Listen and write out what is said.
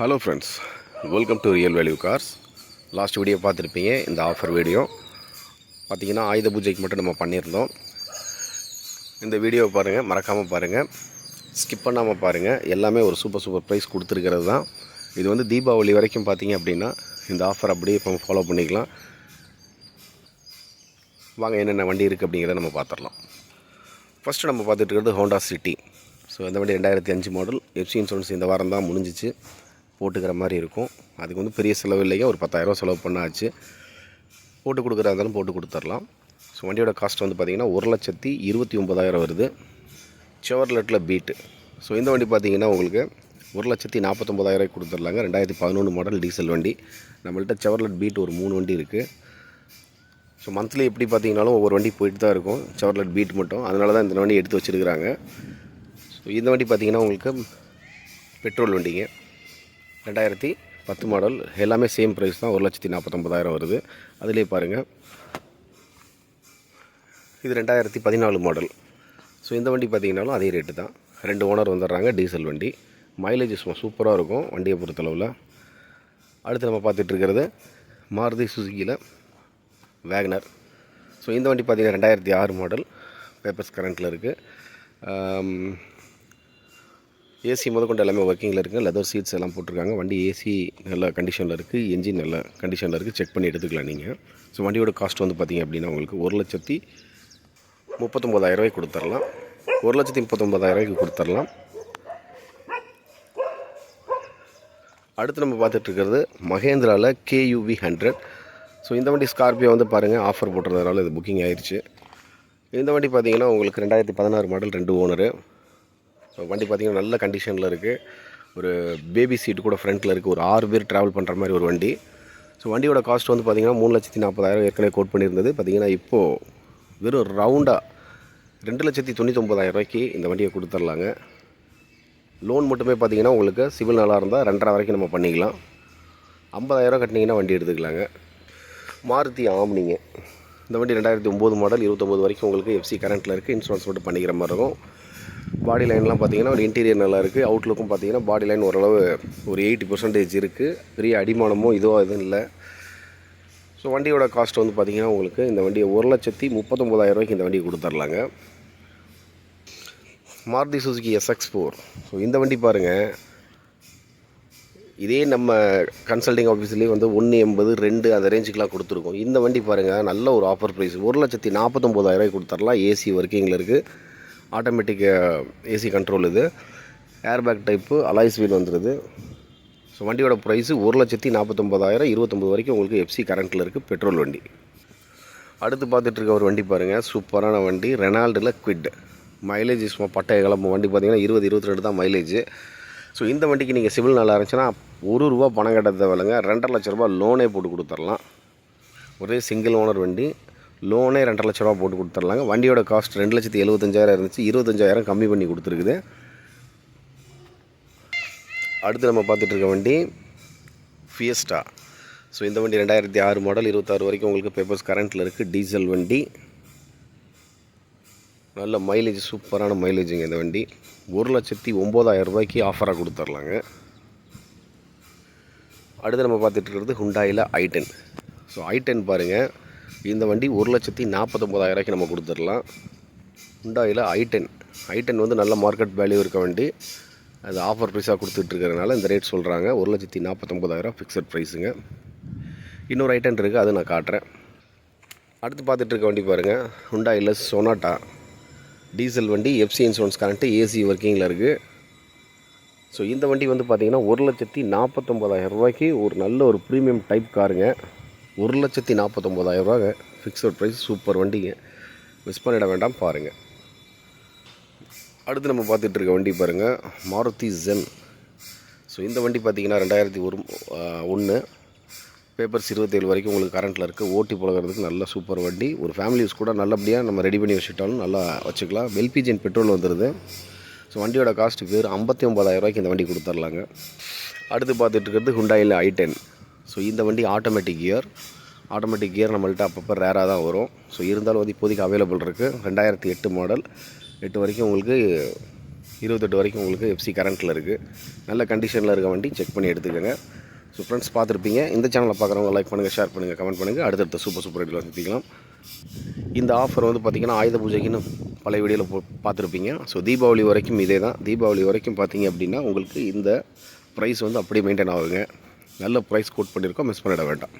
Hello friends welcome to real value cars last video பார்த்துருப்பீங்க இந்த offer video பார்த்தீங்கன்னா ஆயுத பூஜைக்கு மட்டும் நம்ம பண்ணியிருந்தோம். இந்த வீடியோவை பாருங்கள் மறக்காமல் பாருங்கள் ஸ்கிப் பண்ணாமல் பாருங்கள் எல்லாமே ஒரு சூப்பர் சூப்பர் ப்ரைஸ் கொடுத்துருக்கிறது தான். இது வந்து தீபாவளி வரைக்கும் பார்த்தீங்க அப்படின்னா இந்த ஆஃபர் அப்படியே இப்போ ஃபாலோ பண்ணிக்கலாம். வாங்க என்னென்ன வண்டி இருக்குது அப்படிங்கிறத நம்ம பார்த்துடலாம். ஃபஸ்ட்டு நம்ம பார்த்துட்டு இருக்கிறது ஹோண்டா சிட்டி ஸோ இந்த வண்டி ரெண்டாயிரத்தி அஞ்சு மாடல் எஃப்சி இன்சூரன்ஸ் இந்த வாரம் தான் முடிஞ்சிச்சு. போட்டுக்கிற மாதிரி இருக்கும். அதுக்கு வந்து பெரிய செலவு இல்லைங்க. ஒரு பத்தாயிரரூவா செலவு பண்ணாச்சு. போட்டு கொடுக்குறதா இருந்தாலும் போட்டு கொடுத்துர்லாம். ஸோ வண்டியோட காஸ்ட் வந்து பார்த்திங்கன்னா ஒரு லட்சத்தி இருபத்தி ஒம்பதாயிரம் வருது. செவர்லெட்டில் பீட்டு ஸோ இந்த வண்டி பார்த்தீங்கன்னா உங்களுக்கு ஒரு லட்சத்தி நாற்பத்தொம்பதாயிரம் கொடுத்துர்லாங்க. ரெண்டாயிரத்தி பதினொன்று மாடல் டீசல் வண்டி. நம்மள்ட்ட செவர்லெட் பீட் ஒரு மூணு வண்டி இருக்குது ஸோ மந்த்லி எப்படி பார்த்தீங்கனாலும் ஒவ்வொரு வண்டி போயிட்டு தான் இருக்கும். செவர்லெட் பீட் மட்டும். அதனால தான் இந்த வண்டி எடுத்து வச்சுருக்குறாங்க. ஸோ இந்த வண்டி பார்த்தீங்கன்னா உங்களுக்கு பெட்ரோல் வண்டிங்க. ரெண்டாயிரத்தி பத்து மாடல். எல்லாமே சேம் ப்ரைஸ் தான். ஒரு லட்சத்தி நாற்பத்தொம்பதாயிரம் வருது. அதிலே பாருங்கள் இது ரெண்டாயிரத்தி பதினாலு மாடல் ஸோ இந்த வண்டி பார்த்தீங்கன்னாலும் அதே ரேட்டு தான். ரெண்டு ஓனர் வந்துடுறாங்க டீசல் வண்டி. மைலேஜ் சும்மா சூப்பராக இருக்கும் வண்டியை பொறுத்தளவில். அடுத்து நம்ம பார்த்துட்ருக்கிறது மாருதி சுசுக்கியில் வேகனர் ஸோ இந்த வண்டி பார்த்தீங்கன்னா ரெண்டாயிரத்தி ஆறு மாடல் பேப்பர்ஸ் கரண்ட்டில் இருக்குது ஏசி முதற்கொண்டு எல்லாமே ஒர்க்கிங்கில் இருக்குது லெதர் சீட்ஸ் எல்லாம் போட்டிருக்காங்க. வண்டி ஏசி நல்ல கண்டிஷனில் இருக்குது என்ஜின் நல்ல கண்டிஷனில் இருக்குது செக் பண்ணி எடுத்துக்கலாம் நீங்கள் ஸோ வண்டியோட காஸ்ட் வந்து பார்த்திங்க அப்படின்னா உங்களுக்கு ஒரு லட்சத்தி முப்பத்தொம்போதாயிரரூவாய்க்கு கொடுத்துர்லாம். ஒரு லட்சத்தி முப்பத்தொம்போதாயிரரூவாய்க்கு கொடுத்துர்லாம். அடுத்து நம்ம பார்த்துட்ருக்கிறது மகேந்திராவில் கேயூவி ஹண்ட்ரட் ஸோ இந்த வண்டி ஸ்கார்பியோ வந்து பாருங்கள் ஆஃபர் போட்டிருந்ததுனால இது புக்கிங் ஆயிடுச்சு இந்த வண்டி பார்த்திங்கன்னா உங்களுக்கு ரெண்டாயிரத்தி பதினாறு மாடல் ரெண்டு ஓனரு வண்டி பார்த்திங்கன்னா நல்ல கண்டிஷனில் இருக்குது ஒரு பேபி சீட்டு கூட ஃப்ரண்ட்டில் இருக்குது ஒரு ஆறு பேர் ட்ராவல் பண்ணுற மாதிரி ஒரு வண்டி. ஸோ வண்டியோட காஸ்ட் வந்து பார்த்திங்கன்னா மூணு லட்சத்தி நாற்பதாயிரம் ஏற்கனவே கோட் பண்ணியிருந்தது. பார்த்திங்கன்னா இப்போது வெறும் ரவுண்டாக ரெண்டு லட்சத்தி தொண்ணூத்தொம்பதாயிரம் ரூபாய்க்கு இந்த வண்டியை கொடுத்துர்லாங்க. லோன் மட்டுமே பார்த்தீங்கன்னா உங்களுக்கு சிவில் நல்லா இருந்தால் ரெண்டரை வரைக்கும் நம்ம பண்ணிக்கலாம். ஐம்பதாயிரம் கட்டினீங்கன்னா வண்டி எடுத்துக்கலாங்க. மாருதி ஆம்னிங்க. இந்த வண்டி ரெண்டாயிரத்தி ஒம்பது மாடல் இருபத்தொம்போது வரைக்கும் உங்களுக்கு எஃப்சி கரண்ட்டில் இருக்குது இன்சூரன்ஸ் மட்டும் பண்ணிக்கிற மாதிரி இருக்கும். பாடி லைன்லாம் பார்த்தீங்கன்னா ஒரு இன்டீரியர் நல்லாயிருக்கு அவுட்லுக்கும் பார்த்தீங்கன்னா பாடி லைன் ஓரளவு ஒரு எயிட்டி பர்சன்டேஜ் இருக்குது பெரிய அடிமானமோ இதுவோ எதுவும் இல்லை. ஸோ வண்டியோட காஸ்ட் வந்து பார்த்திங்கன்னா உங்களுக்கு இந்த வண்டியை ஒரு லட்சத்தி முப்பத்தொம்போதாயிரரூவாய்க்கு இந்த வண்டியை கொடுத்துர்லாங்க. Maruti Suzuki SX four so இந்த வண்டி பாருங்கள் இதே நம்ம கன்சல்டிங் ஆஃபீஸ்லேயே வந்து ஒன்று எண்பது ரெண்டு அந்த ரேஞ்சுக்கெலாம் கொடுத்துருக்கோம். இந்த வண்டி பாருங்கள் நல்ல ஒரு ஆஃபர் ப்ரைஸ் ஒரு லட்சத்தி நாற்பத்தொம்போதாயிரரூவாய்க்கு கொடுத்துர்லாம். ஏசி ஒர்க்கிங்கில் இருக்குது ஆட்டோமேட்டிக் ஏசி கண்ட்ரோல் இது. ஏர்பேக் டைப்பு அலாய்ஸ் வீல் வந்துடுது ஸோ வண்டியோட ப்ரைஸு ஒரு லட்சத்தி நாற்பத்தொம்போதாயிரம் இருபத்தொம்பது வரைக்கும் உங்களுக்கு எஃப்சி கரண்ட்டில் இருக்குது பெட்ரோல் வண்டி. அடுத்து பார்த்துட்ருக்க ஒரு வண்டி பாருங்கள் சூப்பரான வண்டி ரெனால்டில் குவிட் மைலேஜ் சும்மா பட்டை கிளம்பு வண்டி பார்த்தீங்கன்னா இருபது இருபத்தி ரெண்டு தான் மைலேஜ் ஸோ இந்த வண்டிக்கு நீங்கள் சிவில் நல்லா இருந்துச்சுன்னா ஒரு ரூபா பணம் கட்ட தேவையில்லைங்க ரெண்டரை லட்ச ரூபா லோனே போட்டு கொடுத்துர்லாம் ஒரே சிங்கிள் ஓனர் வண்டி. லோனே ரெண்டரை லட்ச ரூபா போட்டு கொடுத்துர்லாங்க. வண்டியோட காஸ்ட் ரெண்டு லட்சத்தி எழுபத்தஞ்சாயிரம் இருந்துச்சு. இருபத்தஞ்சாயிரம் கம்மி பண்ணி கொடுத்துருக்குது. அடுத்து நம்ம பார்த்துட்டு இருக்க வண்டி ஃபியஸ்டா ஸோ இந்த வண்டி ரெண்டாயிரத்தி ஆறு மாடல் இருபத்தாறு வரைக்கும் உங்களுக்கு பேப்பர்ஸ் கரண்ட்டில் இருக்குது டீசல் வண்டி. நல்ல மைலேஜ் சூப்பரான மைலேஜுங்க இந்த வண்டி. ஒரு லட்சத்தி ஒம்பதாயிரம் ரூபாய்க்கு ஆஃபராக கொடுத்துர்லாங்க. அடுத்து நம்ம பார்த்துட்டு இருக்கிறது ஹுண்டாயில் i ten so i ten பாருங்கள் இந்த வண்டி ஒரு லட்சத்தி நாற்பத்தொம்பதாயிரூவாய்க்கு நம்ம கொடுத்துடலாம். ஹுண்டாயில் ஐ டென் ஐ டென் வந்து நல்ல மார்க்கெட் வேல்யூ இருக்க வண்டி. அது ஆஃபர் ப்ரைஸாக கொடுத்துட்ருக்கறனால இந்த ரேட் சொல்கிறாங்க ஒரு லட்சத்தி நாற்பத்தொம்பதாயிரம் ஃபிக்ஸட் ப்ரைஸுங்க இன்னொரு ஐ டென் இருக்குது அது நான் காட்டுறேன். அடுத்து பார்த்துட்ருக்க வண்டி பாருங்கள் ஹுண்டாயில் சொனாட்டா டீசல் வண்டி எஃப்சி இன்சூரன்ஸ் கரண்ட்டு ஏசி ஒர்க்கிங்கில் இருக்குது ஸோ இந்த வண்டி வந்து பார்த்திங்கன்னா ஒரு லட்சத்தி நாற்பத்தொம்போதாயிரம் ரூபாய்க்கு ஒரு நல்ல ஒரு ப்ரீமியம் டைப் காருங்க ஒரு லட்சத்தி நாற்பத்தொம்போதாயிரம் ரூபாங்க. ஃபிக்ஸட் ப்ரைஸ் சூப்பர் வண்டிங்க. மிஸ் பண்ணிட வேண்டாம் பாருங்கள் அடுத்து நம்ம பார்த்துட்டு இருக்க வண்டி பாருங்கள் மாருதி ஜென் ஸோ இந்த வண்டி பார்த்திங்கன்னா ரெண்டாயிரத்தி ஒரு ஒன்று பேப்பர்ஸ் இருபத்தேழு வரைக்கும் உங்களுக்கு கரண்ட்டில் இருக்குது ஓட்டி பழகிறதுக்கு நல்ல சூப்பர் வண்டி. ஒரு ஃபேமிலி யூஸ் கூட நல்லபடியாக நம்ம ரெடி பண்ணி வச்சுட்டாலும் நல்லா வச்சுக்கலாம். எல்பிஜின் பெட்ரோல் வந்துடுது ஸோ வண்டியோட காஸ்ட்டு பேர் ஐம்பத்தி ஒம்பதாயிரரூவாய்க்கு இந்த வண்டி கொடுத்துர்லாங்க. அடுத்து பார்த்துட்டு இருக்கிறது ஹுண்டாயில் ஐ டென் ஸோ இந்த வண்டி ஆட்டோமேட்டிக் கியர் ஆட்டோமேட்டிக் கியர் நம்மள்ட்ட அப்பப்போ ரேராக தான் வரும். ஸோ இருந்தாலும் வந்து இப்போதைக்கு அவைலபிள் இருக்குது ரெண்டாயிரத்தி எட்டு மாடல் எட்டு வரைக்கும் உங்களுக்கு இருபத்தெட்டு வரைக்கும் உங்களுக்கு எஃப்சி கரண்ட்டில் இருக்குது நல்ல கண்டிஷனில் இருக்க வண்டி செக் பண்ணி எடுத்துக்கோங்க. ஸோ ஃப்ரெண்ட்ஸ் பார்த்துருப்பீங்க. இந்த சேனலை பார்க்குறவங்க லைக் பண்ணுங்கள் ஷேர் பண்ணுங்கள் கமெண்ட் பண்ணுங்கள் அடுத்தடுத்த சூப்பர் சூப்பர் ரேட்டில் சந்திக்கலாம் இந்த ஆஃபர் வந்து பார்த்திங்கன்னா ஆயுத பூஜைக்குன்னு பழைய வீடியோவில் போ பார்த்துருப்பீங்க. ஸோ தீபாவளி வரைக்கும் இதே தான் தீபாவளி வரைக்கும் பார்த்தீங்க அப்படின்னா உங்களுக்கு இந்த ப்ரைஸ் வந்து அப்படியே மெயின்டைன் ஆகுங்க. நல்ல ப்ரைஸ் கோட் பண்ணியிருக்கோம் மிஸ் பண்ணிட வேண்டாம்.